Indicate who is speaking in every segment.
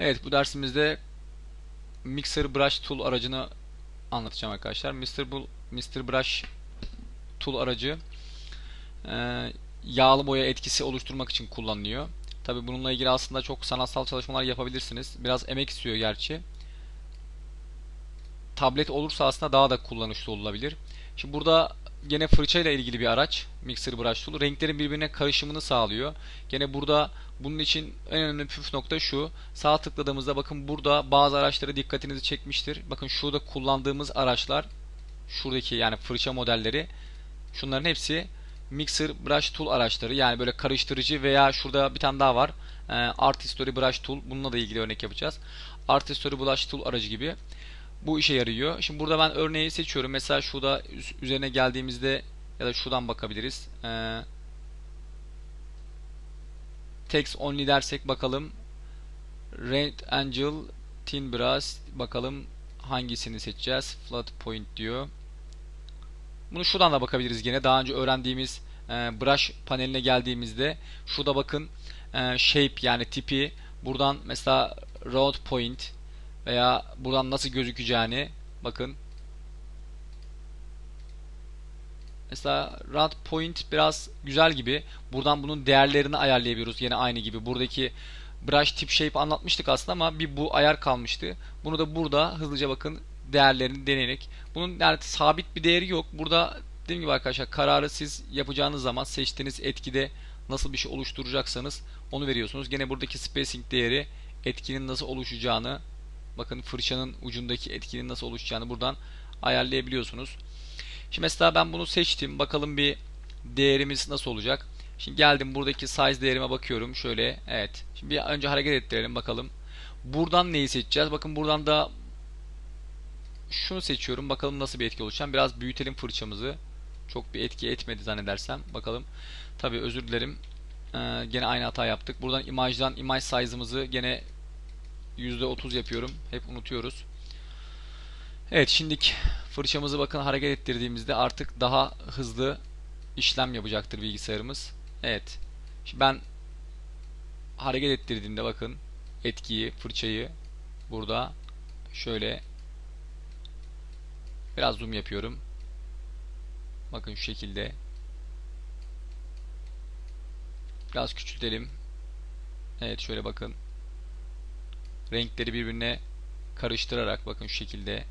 Speaker 1: Evet bu dersimizde Mixer Brush Tool aracını anlatacağım arkadaşlar. Mr. Bu, Mr. Brush Tool aracı e, yağlı boya etkisi oluşturmak için kullanılıyor. Tabi bununla ilgili aslında çok sanatsal çalışmalar yapabilirsiniz. Biraz emek istiyor gerçi. Tablet olursa aslında daha da kullanışlı olabilir. Şimdi burada gene fırça ile ilgili bir araç. Mixer Brush Tool. Renklerin birbirine karışımını sağlıyor. Gene burada bunun için en önemli püf nokta şu. Sağ tıkladığımızda bakın burada bazı araçlara dikkatinizi çekmiştir. Bakın şurada kullandığımız araçlar şuradaki yani fırça modelleri şunların hepsi Mixer Brush Tool araçları. Yani böyle karıştırıcı veya şurada bir tane daha var. E, Art History Brush Tool. Bununla da ilgili örnek yapacağız. Art History Brush Tool aracı gibi bu işe yarıyor. Şimdi burada ben örneği seçiyorum. Mesela şurada üzerine geldiğimizde ya da şuradan bakabiliriz. Ee, text only dersek bakalım. Red Angel, Thin Brass bakalım hangisini seçeceğiz. Flat Point diyor. Bunu şuradan da bakabiliriz yine. Daha önce öğrendiğimiz e, brush paneline geldiğimizde şurada bakın e, shape yani tipi buradan mesela road point veya buradan nasıl gözükeceğini bakın. Mesela round point biraz güzel gibi. Buradan bunun değerlerini ayarlayabiliyoruz. Yine aynı gibi. Buradaki brush tip shape anlatmıştık aslında ama bir bu ayar kalmıştı. Bunu da burada hızlıca bakın değerlerini deneyerek. Bunun yani sabit bir değeri yok. Burada dediğim gibi arkadaşlar kararı siz yapacağınız zaman seçtiğiniz etkide nasıl bir şey oluşturacaksanız onu veriyorsunuz. Gene buradaki spacing değeri etkinin nasıl oluşacağını bakın fırçanın ucundaki etkinin nasıl oluşacağını buradan ayarlayabiliyorsunuz. Şimdi mesela ben bunu seçtim. Bakalım bir değerimiz nasıl olacak. Şimdi geldim buradaki size değerime bakıyorum. Şöyle evet. Şimdi bir önce hareket ettirelim bakalım. Buradan neyi seçeceğiz? Bakın buradan da şunu seçiyorum. Bakalım nasıl bir etki oluşacak. Biraz büyütelim fırçamızı. Çok bir etki etmedi zannedersem. Bakalım. Tabi özür dilerim. Ee, gene aynı hata yaptık. Buradan imajdan imaj size'ımızı gene %30 yapıyorum. Hep unutuyoruz. Evet şimdilik fırçamızı bakın hareket ettirdiğimizde artık daha hızlı işlem yapacaktır bilgisayarımız. Evet. Şimdi ben hareket ettirdiğimde bakın etkiyi, fırçayı burada şöyle biraz zoom yapıyorum. Bakın şu şekilde. Biraz küçültelim. Evet şöyle bakın. Renkleri birbirine karıştırarak bakın şu şekilde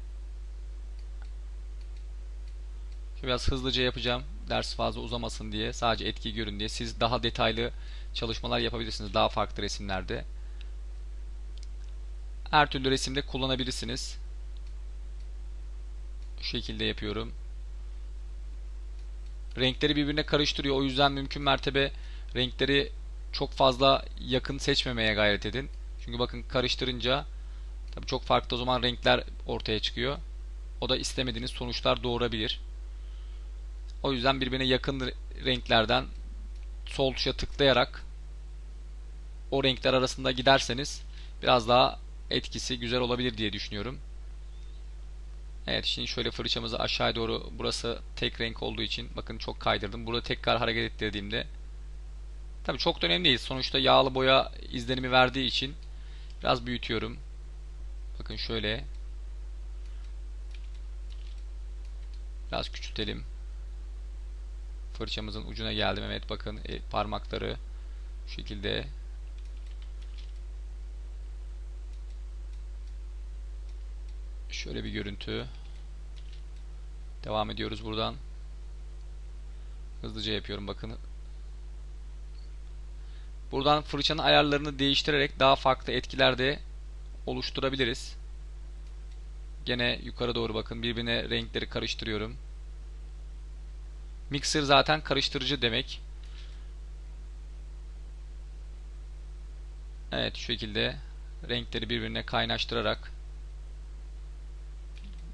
Speaker 1: biraz hızlıca yapacağım. Ders fazla uzamasın diye. Sadece etki görün diye. Siz daha detaylı çalışmalar yapabilirsiniz. Daha farklı resimlerde. Her türlü resimde kullanabilirsiniz. Şu şekilde yapıyorum. Renkleri birbirine karıştırıyor. O yüzden mümkün mertebe renkleri çok fazla yakın seçmemeye gayret edin. Çünkü bakın karıştırınca tabii çok farklı o zaman renkler ortaya çıkıyor. O da istemediğiniz sonuçlar doğurabilir. O yüzden birbirine yakın renklerden sol tuşa tıklayarak o renkler arasında giderseniz biraz daha etkisi güzel olabilir diye düşünüyorum. Evet şimdi şöyle fırçamızı aşağı doğru burası tek renk olduğu için bakın çok kaydırdım. Burada tekrar hareket ettirdiğimde tabi çok da önemli değil. Sonuçta yağlı boya izlenimi verdiği için biraz büyütüyorum. Bakın şöyle biraz küçültelim. Fırçamızın ucuna geldim. Evet bakın e, parmakları şu şekilde şöyle bir görüntü. Devam ediyoruz buradan. Hızlıca yapıyorum bakın. Buradan fırçanın ayarlarını değiştirerek daha farklı etkiler de oluşturabiliriz. Gene yukarı doğru bakın. Birbirine renkleri karıştırıyorum. Mixer zaten karıştırıcı demek. Evet şu şekilde renkleri birbirine kaynaştırarak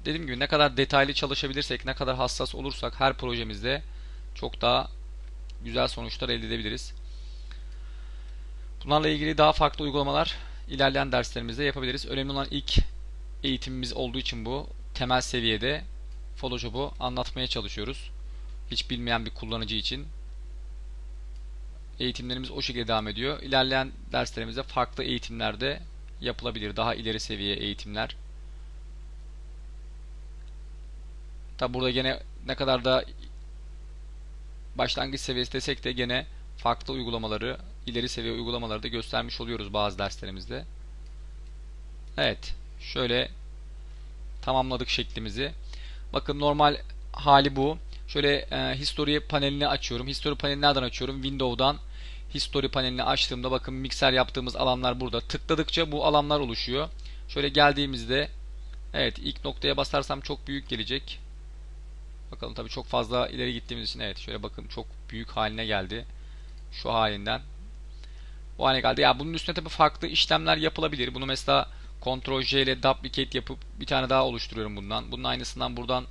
Speaker 1: dediğim gibi ne kadar detaylı çalışabilirsek, ne kadar hassas olursak her projemizde çok daha güzel sonuçlar elde edebiliriz. Bunlarla ilgili daha farklı uygulamalar ilerleyen derslerimizde yapabiliriz. Önemli olan ilk eğitimimiz olduğu için bu temel seviyede Photoshop'u anlatmaya çalışıyoruz hiç bilmeyen bir kullanıcı için. Eğitimlerimiz o şekilde devam ediyor. İlerleyen derslerimizde farklı eğitimlerde yapılabilir. Daha ileri seviye eğitimler. Tabi burada gene ne kadar da başlangıç seviyesi desek de gene farklı uygulamaları, ileri seviye uygulamaları da göstermiş oluyoruz bazı derslerimizde. Evet, şöyle tamamladık şeklimizi. Bakın normal hali bu. Şöyle e, history panelini açıyorum. History panelini nereden açıyorum? Window'dan history panelini açtığımda bakın mikser yaptığımız alanlar burada. Tıkladıkça bu alanlar oluşuyor. Şöyle geldiğimizde evet ilk noktaya basarsam çok büyük gelecek. Bakalım tabii çok fazla ileri gittiğimiz için evet şöyle bakın çok büyük haline geldi. Şu halinden. Bu hale geldi. Ya bunun üstüne tabii farklı işlemler yapılabilir. Bunu mesela Ctrl J ile duplicate yapıp bir tane daha oluşturuyorum bundan. Bunun aynısından buradan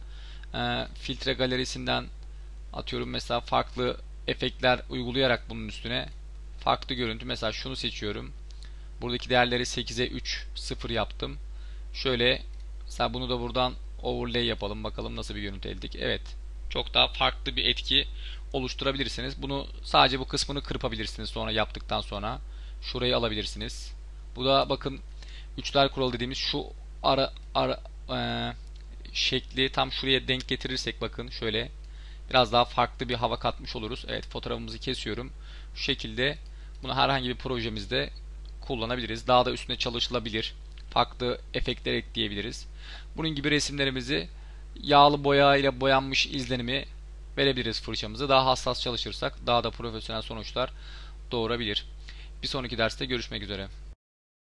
Speaker 1: e, filtre galerisinden atıyorum mesela farklı efektler uygulayarak bunun üstüne farklı görüntü mesela şunu seçiyorum. Buradaki değerleri 8'e 3 0 yaptım. Şöyle mesela bunu da buradan overlay yapalım bakalım nasıl bir görüntü elde ettik. Evet. Çok daha farklı bir etki oluşturabilirsiniz. Bunu sadece bu kısmını kırpabilirsiniz sonra yaptıktan sonra. Şurayı alabilirsiniz. Bu da bakın üçler kuralı dediğimiz şu ara ara e, şekli tam şuraya denk getirirsek bakın şöyle biraz daha farklı bir hava katmış oluruz. Evet fotoğrafımızı kesiyorum. Şu şekilde bunu herhangi bir projemizde kullanabiliriz. Daha da üstüne çalışılabilir. Farklı efektler ekleyebiliriz. Bunun gibi resimlerimizi yağlı boya ile boyanmış izlenimi verebiliriz fırçamızı. Daha hassas çalışırsak daha da profesyonel sonuçlar doğurabilir. Bir sonraki derste görüşmek üzere.